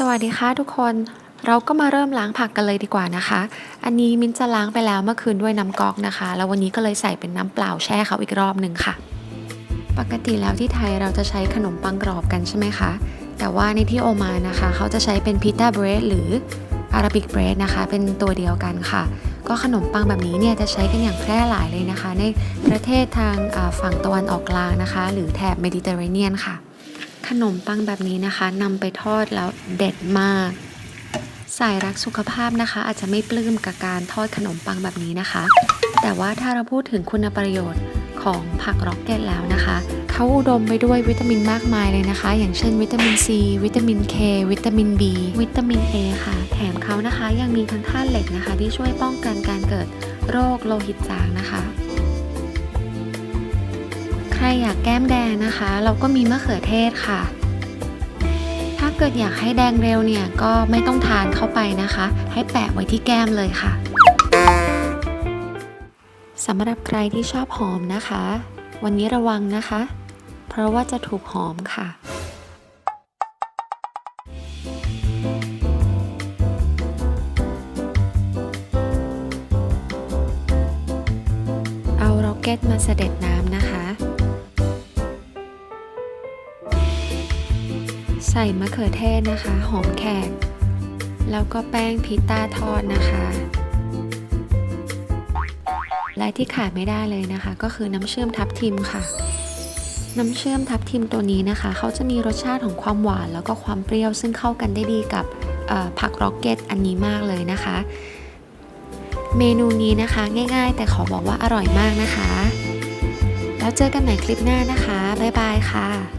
สวัสดีค่ะทุกคน เราก็มาเริ่มล้างผักกันเลยดีกว่านะคะ อันนี้มิ้นจะล้างไปแล้วเมื่อคืนด้วยน้ำก๊อกนะคะ แล้ววันนี้ก็เลยใส่เป็นน้ำเปล่าแช่เขาอีกรอบหนึ่งค่ะ ปกติแล้วที่ไทยเราจะใช้ขนมปังกรอบกันใช่ไหมคะ แต่ว่าในที่โอมานนะคะ เขาจะใช้เป็นพิต้าเบรดหรืออาราบิกเบรดนะคะ เป็นตัวเดียวกันค่ะ ก็ขนมปังแบบนี้เนี่ยจะใช้กันอย่างแพร่หลายเลยนะคะ ในประเทศทางฝั่งตะวันออกกลางนะคะ หรือแถบเมดิเตอร์เรเนียนค่ะ ขนมปังแบบนี้นะคะนำไปทอดแล้วเด็ดมาก สายรักสุขภาพนะคะ อาจจะไม่ปลื้มกับการทอดขนมปังแบบนี้นะคะ แต่ว่าถ้าเราพูดถึงคุณประโยชน์ของผักร็อกเก็ตแล้วนะคะ เขาอุดมไปด้วยวิตามินมากมายเลยนะคะ อย่างเช่น วิตามินซีวิตามิน K วิตามิน B วิตามิน A ค่ะ แถมเขานะคะยังมีทั้งธาตุเหล็กนะคะ ที่ช่วยป้องกันการเกิดโรคโลหิตจางนะคะ ใครอยากแก้มแดงนะคะ เราก็มีมะเขือเทศค่ะ ถ้าเกิดอยากให้แดงเร็วเนี่ยก็ไม่ต้องทานเข้าไปนะคะ ให้แปะไว้ที่แก้มเลยค่ะสำหรับใครที่ชอบหอมนะคะ วันนี้ระวังนะคะ เพราะว่าจะถูกหอมค่ะเอาร็อกเก็ตมาเสด็จน้ำนะคะ ใส่มะเขือเทศนะคะ หอมแขก แล้วก็แป้งพิต้าทอดนะคะ และที่ขาดไม่ได้เลยนะคะ ก็คือน้ำเชื่อมทับทิมค่ะ น้ำเชื่อมทับทิมตัวนี้นะคะ เขาจะมีรสชาติของความหวานแล้วก็ความเปรี้ยว ซึ่งเข้ากันได้ดีกับผักร็อกเก็ตอันนี้มากเลยนะคะ เมนูนี้นะคะง่ายๆ แต่ขอบอกว่าอร่อยมากนะคะ แล้วเจอกันใหม่คลิปหน้านะคะ บ๊ายบายค่ะ